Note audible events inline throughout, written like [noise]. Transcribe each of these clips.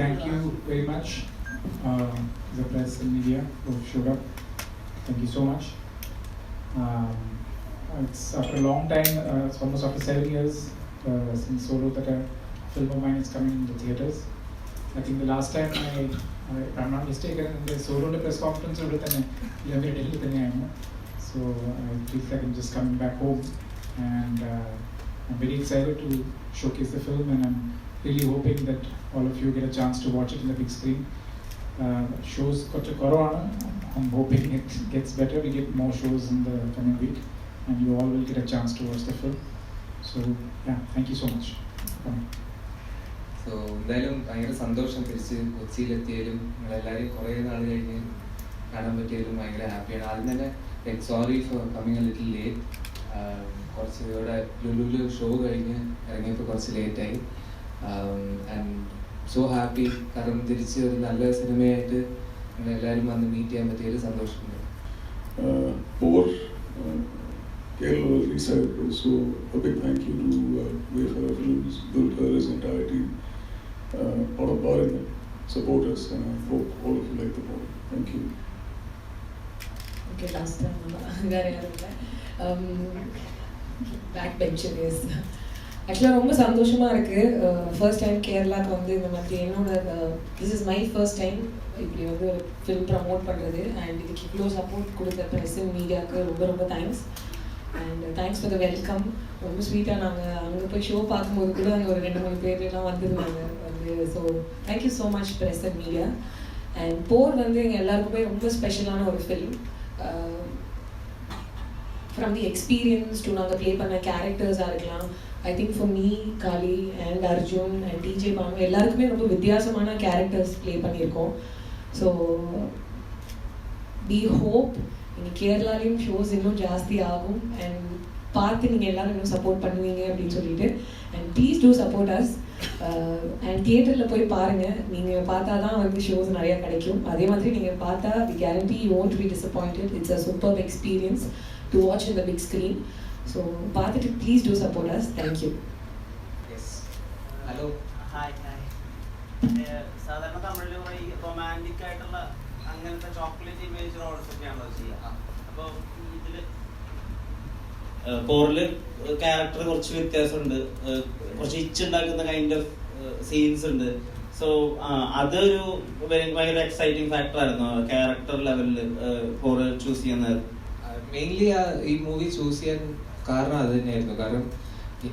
thank you very much, uh, the press and media who showed up. Thank you so much. Um, it's after a long time, uh, it's almost after seven years uh, since Solo that a film of mine is coming in the theatres. I think the last time I, I if I'm not mistaken, the Solo press conference over then, so I feel like I'm just coming back home and uh, I'm very excited to showcase the film and I'm really hoping that all of you get a chance to watch it in the big screen. Uh, shows കുറച്ച് കുറവാണ് I'm hoping it gets better. We get more shows in the coming week and you all will get a chance to watch the film. So yeah, thank you so much. for coming. So എന്തായാലും ഭയങ്കര സന്തോഷം തിരിച്ച് കൊച്ചിയിലെത്തിയാലും നിങ്ങളെല്ലാവരും കുറേ നാൾ കഴിഞ്ഞ് കാണാൻ പറ്റിയാലും ഭയങ്കര ഹാപ്പിയാണ് ആദ്യം തന്നെ like sorry for coming a little late കുറച്ച് ഇവിടെ ലുലുലു ഷോ കഴിഞ്ഞ് ഇറങ്ങിയപ്പോൾ കുറച്ച് ലേറ്റായി ആൻഡ് സോ ഹാപ്പി കാരണം തിരിച്ച് ഒരു നല്ല സിനിമയായിട്ട് നിങ്ങൾ എല്ലാവരും വന്ന് മീറ്റ് ചെയ്യാൻ പറ്റിയൊരു സന്തോഷമുണ്ട് More uh, Kerala was excited, so a big thank you to uh, Wayfarer Films, Dulkar, his entire team, uh, all of Bharat, support us, and I hope all of you like the movie. Thank you. Okay, last time, um, back bencher is. ஆக்சுவலாக ரொம்ப சந்தோஷமாக இருக்குது first time கேரளாவுக்கு வந்து இந்த மாதிரி என்னோட this is my first time இப்படி வந்து ஒரு ஃபிலிம் ப்ரமோட் பண்ணுறது அண்ட் இதுக்கு இவ்வளோ சப்போர்ட் கொடுத்த ப்ரெஸ் மீடியாவுக்கு ரொம்ப ரொம்ப thanks and thanks for the welcome ரொம்ப ஸ்வீட்டாக நாங்கள் அங்கே போய் ஷோ பார்க்கும்போது கூட அங்கே ஒரு ரெண்டு மூணு பேர்லாம் வந்திருந்தாங்க. வந்து so thank you so much press and media and Por வந்து எங்கள் எல்லாருக்குமே ரொம்ப ஸ்பெஷலான ஒரு film from the experience to நாங்கள் ப்ளே பண்ண கேரக்டர்ஸாக இருக்கலாம். I think for me Kali and Arjun and DJ Bhanu எல்லாருக்குமே ரொம்ப வித்தியாசமான கேரக்டர்ஸ் ப்ளே பண்ணியிருக்கோம். ஸோ வி ஹோப் இங்கே கேரளாலையும் ஷோஸ் இன்னும் ஜாஸ்தி ஆகும். அண்ட் பார்த்து நீங்கள் எல்லாரும் இன்னும் சப்போர்ட் பண்ணுவீங்க அப்படின்னு சொல்லிட்டு. And please do support us and தியேட்டரில் போய் பாருங்கள் நீங்கள் பார்த்தா தான் வந்து ஷோஸ் நிறையா கிடைக்கும். அதே மாதிரி நீங்கள் பார்த்தா we guarantee you won't be disappointed. It's a super experience to watch in the big screen. So, Bharat, please do support us. Thank you. Yes. Hello. Hi, hi. സാധാരണ തമിഴിൽ കുറേ റൊമാന്റിക് ആയിട്ടുള്ള അങ്ങനത്തെ ചോക്ലേറ്റ് ഇമേജ് റോൾസ് ഒക്കെയാണല്ലോ ചെയ്യുക അപ്പോൾ ഇതിൽ പോറിൽ character കുറച്ച് വ്യത്യാസമുണ്ട് കുറച്ച് ഇച്ച് ഉണ്ടാക്കുന്ന കൈൻഡ് ഓഫ് സീൻസ് ഉണ്ട് സോ അതൊരു ഭയങ്കര എക്സൈറ്റിംഗ് ഫാക്ടർ ആയിരുന്നു ക്യാരക്ടർ ലെവലിൽ പോറ് ചൂസ് ചെയ്യുന്നത് മെയിൻലി ആ ഈ മൂവി ചൂസ് ചെയ്യാൻ കാരണം അത് തന്നെയായിരുന്നു. കാരണം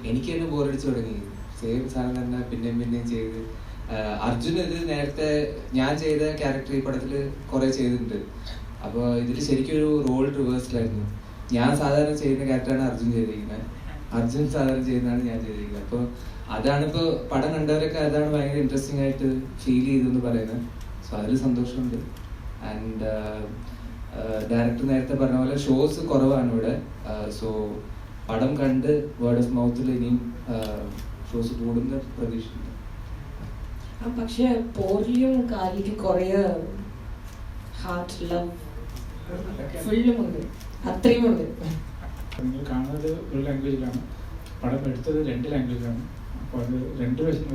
എനിക്ക് തന്നെ ബോറടിച്ചു തുടങ്ങി. സെയിം സാധനം തന്നെ പിന്നെയും പിന്നെയും ചെയ്ത്. അർജുൻ ഇത് നേരത്തെ ഞാൻ ചെയ്ത ക്യാരക്ടർ ഈ പടത്തിൽ കുറെ ചെയ്തിട്ടുണ്ട്. അപ്പോൾ ഇതിൽ ശരിക്കും ഒരു റോൾ റിവേഴ്സിലായിരുന്നു ഞാൻ സാധാരണ ചെയ്യുന്ന ക്യാരക്ടറാണ് അർജുൻ ചെയ്തിരിക്കുന്നത് അർജുൻ സാധാരണ ചെയ്യുന്നതാണ് ഞാൻ ചെയ്തിരിക്കുന്നത് അപ്പോൾ അതാണ് ഇപ്പോൾ പടം കണ്ടവരൊക്കെ അതാണ് ഭയങ്കര ഇൻട്രസ്റ്റിംഗ് ആയിട്ട് ഫീൽ ചെയ്തെന്ന് പറയുന്നത് സോ അതിൽ സന്തോഷമുണ്ട്. ആൻഡ് ഡയറക്ടർ നേരത്തെ പറഞ്ഞ പോലെ ഷോസ് കുറവാണ് ഇവിടെ. സോ പടം കണ്ട് വേർഡ് ഓഫ് മൗത്തിൽ ഇനിയും ഷോസ് കൂടുന്ന പ്രതീക്ഷയുണ്ട് പക്ഷേ പോറിലും കാലിലും കുറേ ഹാർട്ട് ലവ് ഫുള്ളും ഉണ്ട് അത്രയും ഉണ്ട് നിങ്ങൾ കാണുന്നത് ഒരു ലാംഗ്വേജിലാണ് പടം എടുത്തത് രണ്ട് ലാംഗ്വേജിലാണ് അപ്പോൾ അത് രണ്ട് വശം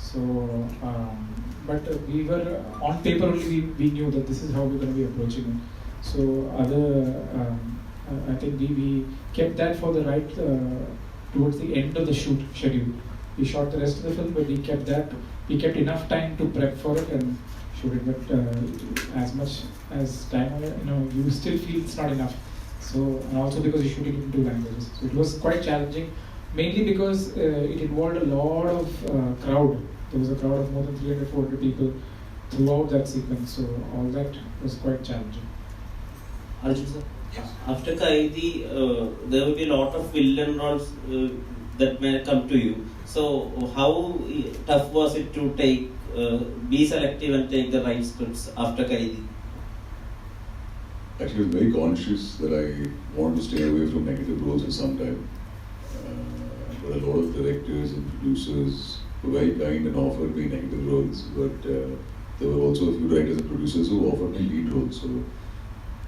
So, um, but we were on paper only we, we knew that this is how we're going to be approaching it. So, other, um, I think we, we kept that for the right uh, towards the end of the shoot schedule. We shot the rest of the film, but we kept that. We kept enough time to prep for it and shoot it. But uh, as much as time, uh, you know, you still feel it's not enough. So, and also because you're shooting in two languages, so it was quite challenging Mainly because uh, it involved a lot of uh, crowd. There was a crowd of more than 300, 400 people throughout that sequence. So all that was quite challenging. Arjun sir, after Kaidi, uh, there will be a lot of villain roles uh, that may come to you. So how tough was it to take, uh, be selective and take the right scripts after Kaidi? Actually, I was very conscious that I wanted to stay away from negative roles for some time. A lot of directors and producers were very kind and offered me negative roles. But uh, there were also a few writers and producers who offered me lead roles. So,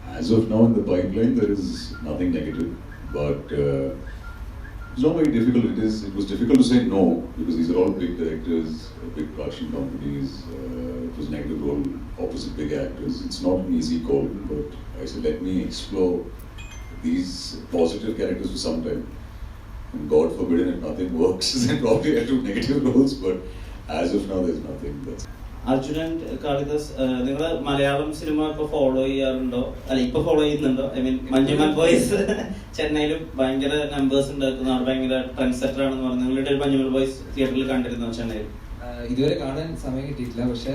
as of now in the pipeline, there is nothing negative. But uh, It's not very difficult. It is. It was difficult to say no because these are all big directors, uh, big production companies. Uh, it was negative role opposite big actors. It's not an easy call, but I said let me explore these positive characters for some time. And God forbid if nothing works, [laughs] then probably I do negative roles. But as of now, there's nothing. That's Arjunan Kalidas നിങ്ങൾ Malayalam cinema ഇപ്പൊ follow ചെയ്യാറുണ്ടോ അല്ല ഇപ്പൊ follow ചെയ്യുന്നുണ്ടോ I mean Manjummel boys ചെന്നൈയിൽ ഭയങ്കര numbers ഉണ്ടാക്കുന്ന ആൾ ഭയങ്കര ട്രെൻഡ് സെറ്റർ ആണെന്ന് പറഞ്ഞു നിങ്ങളുടെ ഒരു മഞ്ജുമൽ ബോയ്സ് തിയേറ്ററിൽ കണ്ടിരുന്നോ ചെന്നൈയിൽ ഇതുവരെ കാണാൻ സമയം കിട്ടിയിട്ടില്ല പക്ഷെ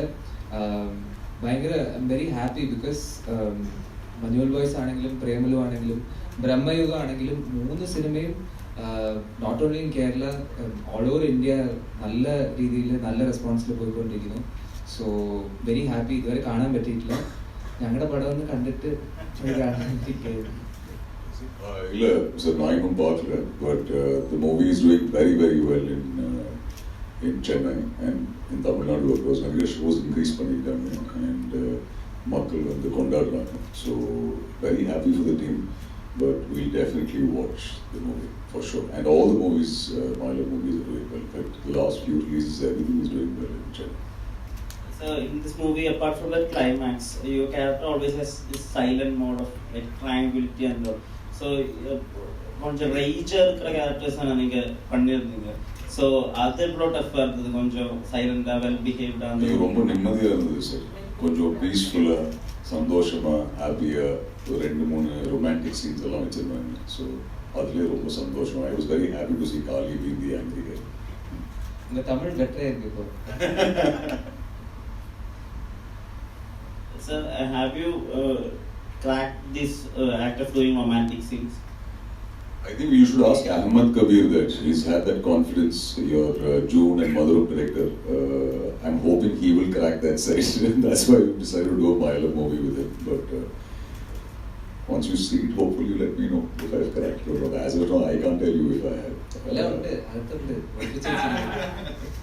ഭയങ്കര very happy because Manjummel boys ആണെങ്കിലും പ്രേമലു ആണെങ്കിലും ബ്രഹ്മയുഗം ആണെങ്കിലും മൂന്ന് സിനിമയും Not only in Kerala all over India നല്ല രീതിയിൽ നല്ല റെസ്പോൺസിൽ പോയിക്കൊണ്ടിരിക്കുന്നു സോ വെരി ഹാപ്പി ഇതുവരെ കാണാൻ പറ്റിയിട്ടില്ല ഞങ്ങളുടെ പടം ഒന്ന് കണ്ടിട്ട് പോയി കാണാൻ ഇരിക്കുകയായിരുന്നു. Uh, Illa was a nine partner, but uh, the movie is doing very, very well in uh, in Chennai and in Tamil Nadu. Of course, நிறைய shows increase பண்ணிருக்காங்க and uh, மக்கள் வந்து கொண்டாடுறாங்க. So very happy for the team, but we'll definitely watch the movie for sure. And all the movies, uh, Milo movies are doing well. In fact, the last few releases, everything is doing well in Chennai. So in this movie, apart from that climax, your character always has this silent mode of like tranquility and all. So uh, கொஞ்சம் ரேஜா இருக்கிற characters நீங்க பண்ணிருந்தீங்க so அது எவ்வளோ டஃப்பாக இருந்தது கொஞ்சம் சைலண்டா வெல் பிஹேவ்டா எனக்கு ரொம்ப நிம்மதியாக இருந்தது சார் கொஞ்சம் பீஸ்ஃபுல்லாக சந்தோஷமாக ஹாப்பியாக ஒரு ரெண்டு மூணு ரொமான்டிக் சீன்ஸ் எல்லாம் வச்சுருந்தாங்க ஸோ அதுலேயே ரொம்ப சந்தோஷம் I was very happy to see காலி பீங் தி ஆங்கிரி உங்க தமிழ் பெட்டரா இருக்கு இப்போ Sir, uh, have you uh, cracked this uh, act of doing romantic scenes? I think you should ask Ahmad Kabir that. He's had that confidence, your uh, June and Mother director. Uh, I'm hoping he will crack that side. [laughs] That's why we decided to do a Milo movie with him. But uh, once you see it, hopefully you let me know if I've cracked it or not. As of now, I can't tell you if I have. എല്ലാം ഉണ്ട് അകത്തുണ്ട് ഒളിപ്പിച്ച് വെച്ചിട്ടുണ്ട്. [laughs]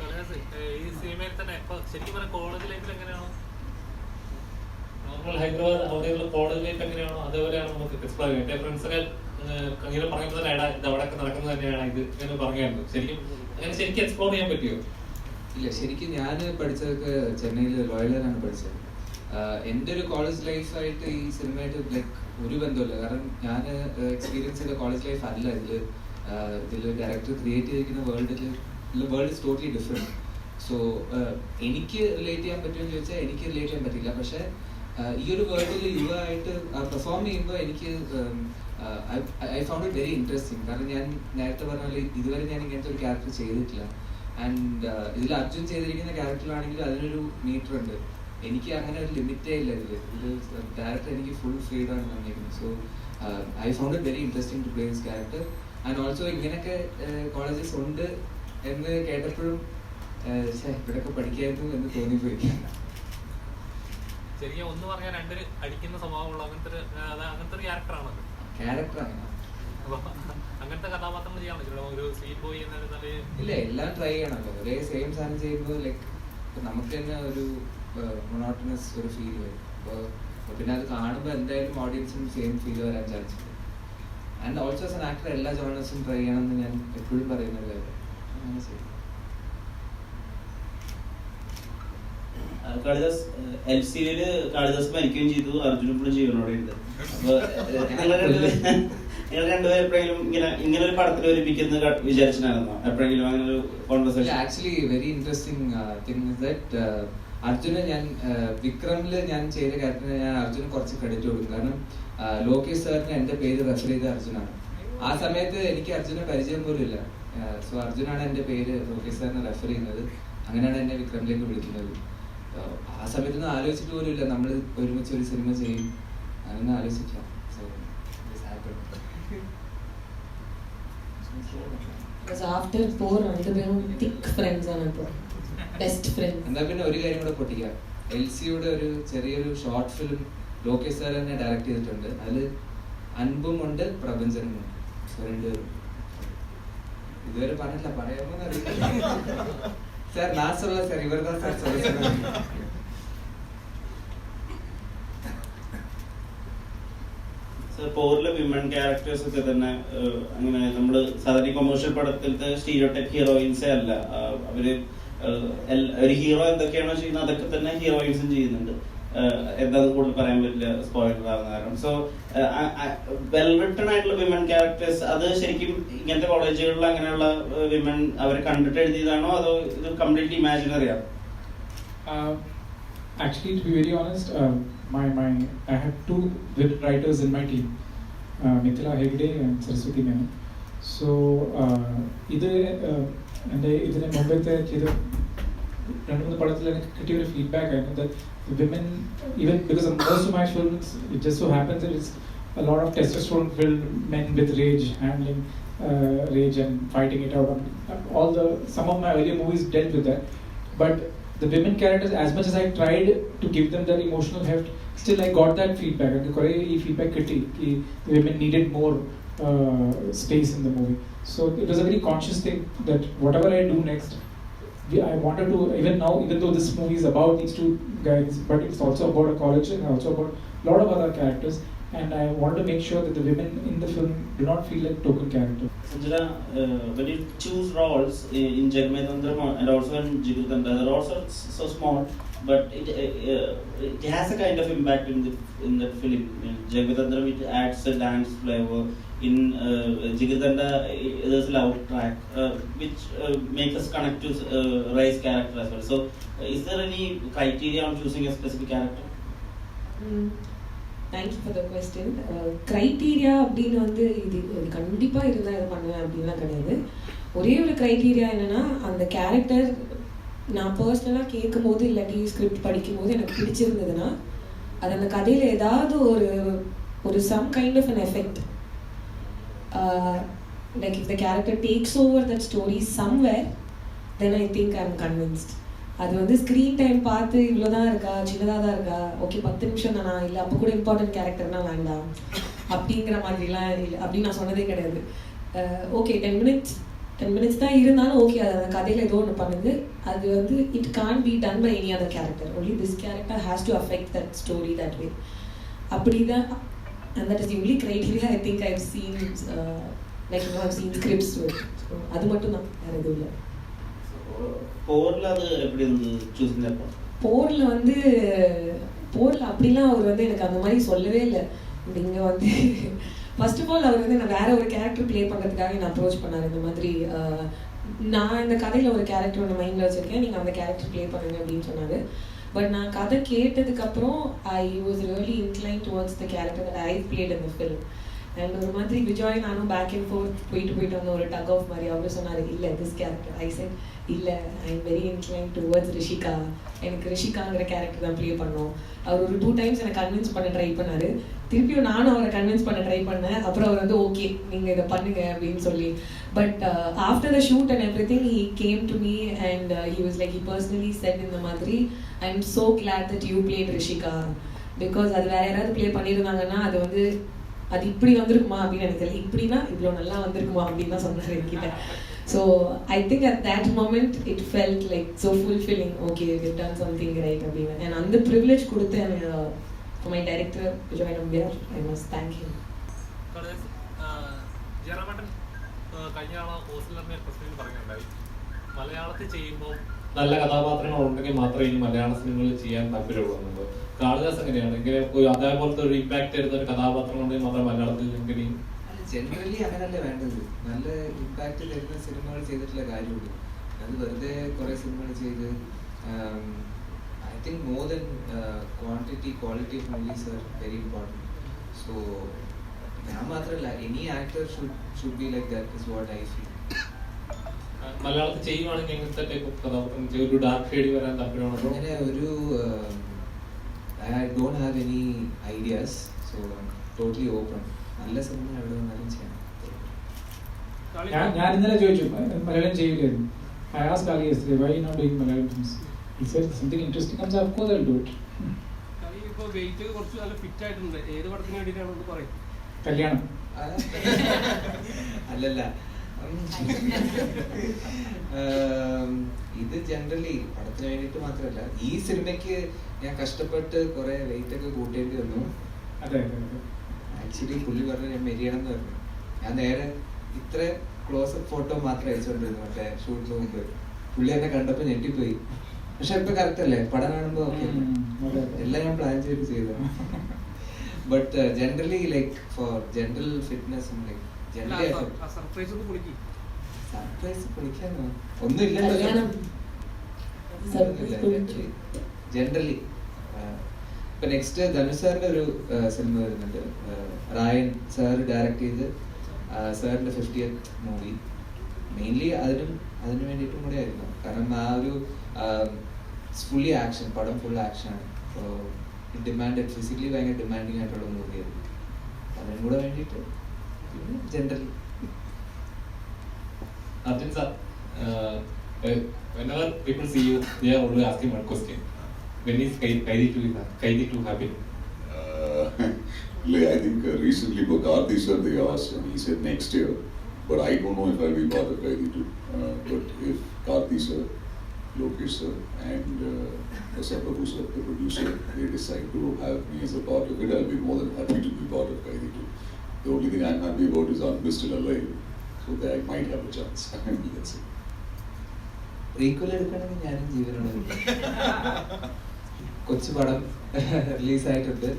കലഹസ്, ഏഹ് ഈ സിനിമയിൽ തന്നെ ഇപ്പൊ ശരിക്കും പറഞ്ഞ കോളേജ് ലൈഫിൽ എങ്ങനെയാണോ ഹൈദരാബാദ് അവിടെയുള്ള കോളേജ് ലൈഫ് എങ്ങനെയാണോ അതേപോലെയാണ് നമുക്ക് എക്സ്പ്ലോർ ചെയ്യുന്നത് എന്റെ ഫ്രണ്ട്സൊക്കെ അങ്ങനെ പറയുമ്പോൾ തന്നെ എടാ ഇത് അവിടെയൊക്കെ നടക്കുന്നത് തന്നെയാണ് ഇത് എന്ന് പറയായിരുന്നു ശരിക്കും അങ്ങനെ ശരിക്കും എക്സ്പ്ലോർ ചെയ്യാൻ പറ്റിയോ? ഇല്ല ശരിക്കും ഞാൻ പഠിച്ചതൊക്കെ ചെന്നൈയിൽ ലോയലാണ് പഠിച്ചത്. എന്റെ ഒരു കോളേജ് ലൈഫായിട്ട് ഈ സിനിമയായിട്ട് ലൈക്ക് ഒരു ബന്ധമില്ല കാരണം ഞാൻ എക്സ്പീരിയൻസ് ചെയ്ത കോളേജ് ലൈഫ് അല്ല ഇതിൽ ഇതിൽ ഡയറക്ടർ ക്രിയേറ്റ് ചെയ്തിരിക്കുന്ന വേൾഡിൽ world is totally different so എനിക്ക് റിലേറ്റ് ചെയ്യാൻ പറ്റുമെന്ന് ചോദിച്ചാൽ എനിക്ക് റിലേറ്റ് ചെയ്യാൻ പറ്റില്ല. പക്ഷേ ഈ ഒരു വേൾഡിൽ യുവ ആയിട്ട് പെർഫോം ചെയ്യുമ്പോൾ എനിക്ക് I found it very interesting കാരണം ഞാൻ നേരത്തെ പറഞ്ഞ പോലെ ഇതുവരെ ഞാൻ ഇങ്ങനത്തെ ഒരു ക്യാരക്ടർ ചെയ്തിട്ടില്ല. ആൻഡ് ഇതിൽ അർജുൻ ചെയ്തിരിക്കുന്ന ക്യാരക്ടറിലാണെങ്കിൽ അതിനൊരു മീറ്റർ ഉണ്ട്. എനിക്ക് അങ്ങനെ ഒരു ലിമിറ്റേ ഇല്ല ഇതിൽ ഇത് ഡയറക്ടർ എനിക്ക് ഫുൾ ഫ്രീഡം ആണ് തന്നിരിക്കുന്നത്. So I found it very interesting to play this character and also ഇങ്ങനെയൊക്കെ കോളേജസ് ഉണ്ട് എന്ന് കേട്ടപ്പോഴും ഇവിടെയൊക്കെ പഠിക്കായിരുന്നു എന്ന് തോന്നിപ്പോയി. ശരിക്കും ഒന്ന് പറഞ്ഞാൽ രണ്ടൊരു അടിക്കുന്ന സ്വഭാവമുള്ള അങ്ങനത്തെ ഒരു അങ്ങനത്തെ ഒരു ക്യാരക്ടറാണ് അപ്പൊ അങ്ങനത്തെ കഥാപാത്രങ്ങൾ ചെയ്യാൻ പറ്റില്ല. ഒരു സ്വീറ്റ് ബോയ് എന്നൊരു നല്ല ഇല്ല എല്ലാം ട്രൈ ചെയ്യണമല്ലോ ഒരേ സെയിം സാധനം ചെയ്യുമ്പോൾ ലൈക്ക് നമുക്ക് തന്നെ ഒരു മൊണോട്ടനസ് ഒരു ഫീൽ വരും. അപ്പോൾ പിന്നെ അത് കാണുമ്പോൾ എന്തായാലും ഓഡിയൻസിനും സെയിം ഫീൽ വരാൻ ചാൻസ് ഉണ്ട്. And also as an actor എല്ലാ ജോണേഴ്സും ട്രൈ ചെയ്യണമെന്ന് ഞാൻ എപ്പോഴും പറയുന്ന ഒരു കാര്യം. അങ്ങനെ ചെയ്യും. കാളിദാസ് എൽ സിയിൽ കാളിദാസ് മരിക്കുകയും ചെയ്തു അർജുനും ഇപ്പോഴും ജീവനോടെ ഉണ്ട് അപ്പൊ നിങ്ങൾ നിങ്ങൾ രണ്ടുപേരും എപ്പോഴെങ്കിലും ഇങ്ങനെ ഇങ്ങനെ ഒരു പടത്തിൽ ഒരുമിക്കുന്ന വിചാരിച്ചിട്ടുണ്ടായിരുന്നോ? എപ്പോഴെങ്കിലും അങ്ങനെ ഒരു conversation actually very interesting thing that Arjuna ഞാൻ വിക്രമിൽ ഞാൻ ചെയ്ത കാര്യത്തിന് ഞാൻ അർജുന് കുറച്ച് ക്രെഡിറ്റ് കൊടുക്കും. കാരണം ലോകേഷ് സാറിന് എന്റെ പേര് റെഫർ ചെയ്ത അർജുനാണ്. ആ സമയത്ത് എനിക്ക് അർജുനെ പരിചയം പോലും ഇല്ല. സോ അർജുനാണ് എന്റെ പേര് ലോകേഷ് സാറിനെ റെഫർ ചെയ്യുന്നത്. അങ്ങനെയാണ് എന്നെ വിക്രമിലേക്ക് വിളിക്കുന്നത്. ആ സമയത്തൊന്നും ആലോചിച്ചിട്ട് പോലും ഇല്ല നമ്മൾ ഒരുമിച്ച് ഒരു സിനിമ ചെയ്യും. അങ്ങനെ ആലോചിച്ചിട്ടില്ല. സോ ആഫ്റ്റർ ഫോർ രണ്ടുപേരും തിക്ക് ഫ്രണ്ട്സ് ആണ് ഇപ്പോൾ ബെസ്റ്റ് ഫ്രണ്ട്സ് എന്നാ പിന്നെ ഒരു കാര്യം കൂടെ പൊട്ടിക്കാം. എൽ സിയുടെ ഒരു ചെറിയൊരു ഷോർട്ട് ഫിലിം ലോകേഷ് സാർ തന്നെ ഡയറക്റ്റ് ചെയ്തിട്ടുണ്ട്. അതിൽ അൻപും ഉണ്ട് പ്രപഞ്ചനും ഉണ്ട്. രണ്ടുപേരും. ഇതുവരെ പറഞ്ഞില്ല പറയാമോ [laughs] അറിയില്ല സാർ നാസുള്ള സാർ ഇവരുടെ സാർ സജഷൻ സോ പോറിലെ വിമൻ ക്യാരക്ടേഴ്സ് ഒക്കെ തന്നെ അങ്ങനെ നമ്മൾ സാധാരണ കൊമേഴ്ഷ്യൽ പടത്തിലത്തെ സ്റ്റീരിയോടൈപ്പ് ഹീറോയിൻസേ അല്ല. അവർ ഒരു ഹീറോ എന്തൊക്കെയാണോ ചെയ്യുന്നത് അതൊക്കെ തന്നെ ഹീറോയിൻസും ചെയ്യുന്നുണ്ട്. എന്താന്ന് കൂടുതൽ പറയാൻ പറ്റില്ല സ്പോയിലർ ആവുന്ന കാരണം. സോ വെൽ റിട്ടൺ ആയിട്ടുള്ള വിമൻ ക്യാരക്ടേഴ്സ് അത് ശരിക്കും ഇങ്ങനത്തെ കോളേജുകളിൽ അങ്ങനെയുള്ള വിമൻ അവരെ കണ്ടിട്ട് എഴുതിയതാണോ? അതോ ഇത് കംപ്ലീറ്റ്ലി ഇമാജിനറി ആണോ? Actually, to be very honest, uh, my my I have two writers in my team, uh, Mithila Hegde and Saraswati Menon. So uh, ഇത് എന്റെ ഇതിന് മുമ്പത്തെ ചെയ്ത രണ്ട് മൂന്ന് പടത്തിൽ എനിക്ക് കിട്ടിയ ഒരു ഫീഡ്ബാക്ക് ആയിരുന്നു that women even because most of my films it just so happens it is a lot of testosterone filled men with rage handling uh, rage and fighting it out all the some of my earlier movies dealt with that but the women characters as much as I tried to give them that emotional heft still I got that feedback and the feedback kitti ki the women needed more uh, space in the movie so it was a very conscious thing that whatever I do next I wanted to even now even though this movie is about these two guys but it's also about a college and also about a lot of other characters and I wanted to make sure that the women in the film do not feel like token characters. Sanjana, uh, when you choose roles in, in Jagmetandram and also in Jigutanda, the roles are so small, but it, uh, uh, it has a kind of impact in the in the film. In Jagmetandram, it adds a dance flavor. In uh, Jigutanda, uh, there's a loud track, uh, which uh, makes us connect to uh, Rai's character as well. So, uh, is there any criteria on choosing a specific character? Thank you for the question criteria அப்படின்னு வந்து இது இது கண்டிப்பாக இருந்தால் இதை பண்ணுவேன் அப்படின்லாம் கிடையாது ஒரே ஒரு க்ரைட்டீரியா என்னென்னா அந்த கேரக்டர் நான் பர்சனலாக கேட்கும்போது இல்லாட்டி ஸ்கிரிப்ட் படிக்கும்போது எனக்கு பிடிச்சிருந்ததுன்னா அது அந்த கதையில் ஏதாவது ஒரு ஒரு some kind of an effect like if the character takes over that story somewhere then I think I am convinced அது வந்து ஸ்க்ரீன் டைம் பார்த்து இவ்வளோதான் இருக்கா? சின்னதாக தான் இருக்கா? ஓகே பத்து நிமிஷம் தானா? இல்லை அப்போ கூட இம்பார்ட்டன்ட் கேரக்டர்னா வேண்டாம் அப்படிங்கிற மாதிரிலாம் இல்லை. அப்படின்னு நான் சொன்னதே கிடையாது. Okay ten minutes ten minutes தான் இருந்தாலும் ஓகே அது அந்த கதையில் ஏதோ ஒன்று பண்ணுது. அது வந்து it can be done by any other character only this character has to affect that story that way அப்படி தான் and that is the only criteria I think I've seen like you have seen scripts அது மட்டும் தான். வேறு எதுவும் இல்லை. போர்ல அது எப்படி இருந்தது போர்ல வந்து போர்ல அப்படிலாம் அவர் வந்து எனக்கு அந்த மாதிரி சொல்லவே இல்லை. நீங்க வந்து ஃபர்ஸ்ட் ஆஃப் ஆல் அவர் வந்து நான் வேற ஒரு கேரக்டர் ப்ளே பண்றதுக்காக என்ன அப்ரோச் பண்ணாரு. இந்த மாதிரி நான் இந்த கதையில ஒரு கேரக்டர் ஒன்று மைண்ட்ல வச்சிருக்கேன். நீங்க அந்த கேரக்டர் ப்ளே பண்ணுங்க அப்படின்னு சொன்னாரு. பட் நான் கதை கேட்டதுக்கப்புறம் I was really incline towards the character that I played இந்த ஃபிலிம் அண்ட் ஒரு மாதிரி விஜய் நானும் பேக் அண்ட் ஃபோர்த் போயிட்டு போயிட்டு வந்த ஒரு டக் ஆஃப் மாதிரி அவரு சொன்னாரு இல்லை திஸ் கேரக்டர் ஐ செட் இல்லை I am very incline towards Rishika எனக்கு ரிஷிகாங்கிற கேரக்டர் தான் ப்ளே பண்ணோம். அவர் ஒரு டூ டைம்ஸ் எனக்கு கன்வின்ஸ் பண்ண ட்ரை பண்ணாரு. திருப்பியும் நானும் அவரை கன்வின்ஸ் பண்ண ட்ரை பண்ணேன். அப்புறம் அவர் வந்து ஓகே நீங்கள் இதை பண்ணுங்க அப்படின்னு சொல்லி. But after the shoot and everything he came to me and he was like he personally said இந்த மாதிரி I am so glad that you played Rishika because அது வேற யாராவது ப்ளே பண்ணியிருந்தாங்கன்னா அது வந்து அது இப்படி வந்திருக்குமா அப்படின்னு எனக்கு தெரியல இப்படின்னா இவ்வளோ நல்லா வந்திருக்குமா அப்படின்னு தான் சொன்னார் என்கிட்ட so I think at that moment it felt like so fulfilling okay we done something right அப்படின்னு அண்ட் அந்த ப்ரிவிலேஜ் கொடுத்து எனக்கு my director Vijay Nambiar I must thank you ജയറാമേട്ടൻ കഴിഞ്ഞ ആളെ ഹോസ്റ്റലറിനെ പ്രസിഡന്റ് പറയുകയുണ്ടായി മലയാളത്തിൽ ചെയ്യുമ്പോൾ നല്ല കഥാപാത്രങ്ങൾ ഉണ്ടെങ്കിൽ മാത്രമേ ഇനി മലയാള സിനിമകളിൽ ചെയ്യാൻ താല്പര്യമുള്ളൂ. കാളിദാസ് എങ്ങനെയാണ്? ഇങ്ങനെ അതേപോലത്തെ ഒരു ഇമ്പാക്ട് വരുന്ന ഒരു കഥാപാത്രം ഉണ്ടെങ്കിൽ മാത്രമേ മലയാളത്തിൽ എങ്ങനെ ജനറലി അങ്ങനല്ലേ വേണ്ടത്. നല്ല ഇമ്പാക്ട് തരുന്ന സിനിമകൾ ചെയ്തിട്ടുള്ള കാര്യമുള്ളൂ. അത് വെറുതെ കുറെ സിനിമകൾ ചെയ്ത് I think more than quantity quality of movies are very important so ഞാൻ മാത്രമല്ല any actor should should be like that is what I feel മലയാളത്തിൽ ചെയ്യുവാണെങ്കിൽ എങ്ങനത്തെ ടൈപ്പ് ഓഫ് കഥാപാത്രം ഒരു ഡാർക്ക് ഷെയ്ഡ് വരാൻ താല്പര്യമാണോ? അങ്ങനെ ഒരു I don't have any ideas so totally open നല്ല സിനിമ എവിടെ വന്നാലും ചെയ്യാം. ഞാൻ ഞാൻ ഇന്നലെ ചോദിച്ചു Malayalam ചെയ്യില്ലായിരുന്നു. I ask Ali why not doing Malayalam films he something interesting comes of course I do it it. കളി ഇപ്പൊ വെയിറ്റ് കുറച്ച് നല്ല ഫിറ്റ് ആയിട്ടുണ്ട്. ഏത് പടത്തിന് വേണ്ടിയിട്ടാണെന്ന് പറയും? കല്യാണം. അല്ലല്ല. ഇത് ജനറലി പടത്തിന് വേണ്ടിയിട്ട് മാത്രമല്ല ഈ സിനിമയ്ക്ക് ഞാൻ കഷ്ടപ്പെട്ട് കുറെ വെയിറ്റ് ഒക്കെ കൂട്ടേണ്ടി വന്നു. ആക്ച്വലി പുള്ളി പറഞ്ഞു ഞാൻ മെരിയണം എന്ന് പറഞ്ഞു. ഞാൻ നേരെ ഇത്ര ക്ലോസ് അപ്പ് ഫോട്ടോ മാത്രം അയച്ചുകൊണ്ടിരുന്നു മറ്റേ ഷൂട്ടിന് മുമ്പ് പുള്ളി എന്നെ കണ്ടപ്പോ ഞെട്ടിപ്പോയി. പക്ഷെ ഇപ്പൊ കറക്റ്റ് അല്ലേ? പടം കാണുമ്പോ. എല്ലാം ഞാൻ പ്ലാൻ ചെയ്ത് ചെയ്തു but generally like for general fitness like surprise പൊളിക്കാനോ. Generally ഇപ്പൊ നെക്സ്റ്റ് ധനുഷ് സാറിന്റെ ഒരു സിനിമ വരുന്നുണ്ട്. റായൻ സാർ ഡയറക്ട് ചെയ്ത് സാറിന്റെ ഫിഫ്റ്റിയത്ത് മൂവി മെയിൻലി അതിനും അതിനു വേണ്ടിയിട്ടും കൂടെ ആയിരുന്നു. കാരണം ആ ഒരു ഫുള്ളി ആക്ഷൻ പടം ഫുൾ അപ്പോൾ ഡിമാൻഡ് ഫിസിക്കലി ഭയങ്കര ഡിമാൻഡിങ് ആയിട്ടുള്ള മൂവിയായിരുന്നു അതിനും കൂടെ വേണ്ടിയിട്ട് generally. Arjun sir, uh, whenever people see you, they are always asking one question. When is Kaidi to, Kaidi to happen? Uh, [laughs] I think uh, recently Bhakarthi sir, they asked and he said next year. But I don't know if I'll be part of Kaidi too. Uh, but if Karthi sir, Lokesh sir, and uh, Prabhu sir, the producer, they decide to have me as a part of it, I'll be more than happy to be part of Kaidi too. The only thing I'm happy about is I'm still alive, so that I might have a chance. Let's see. റീക്വൽ എടുക്കണമെങ്കിൽ ഞാനും ജീവനുള്ളത് കൊച്ചു പടം റിലീസായിട്ടുണ്ട്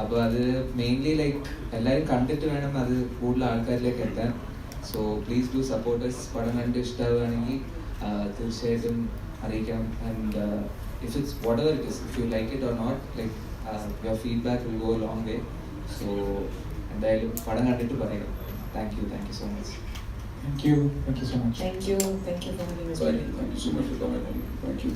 അപ്പോൾ അത് mainly like എല്ലാവരും കണ്ടിട്ട് വേണം അത് കൂടുതൽ ആൾക്കാരിലേക്ക് എത്താൻ സോ പ്ലീസ് ഡു സപ്പോർട്ടേഴ്സ് പടം കണ്ട് ഇഷ്ടമാവുകയാണെങ്കിൽ തീർച്ചയായിട്ടും അറിയിക്കണം and if it's whatever it is if you like it or not like your feedback will go long way so എന്തായാലും പടം കണ്ടിട്ട് പറയാം thank you thank you so much Thank you. Thank you so much. Thank you. Thank you for having us. Thank you, thank you so much for coming. Thank you.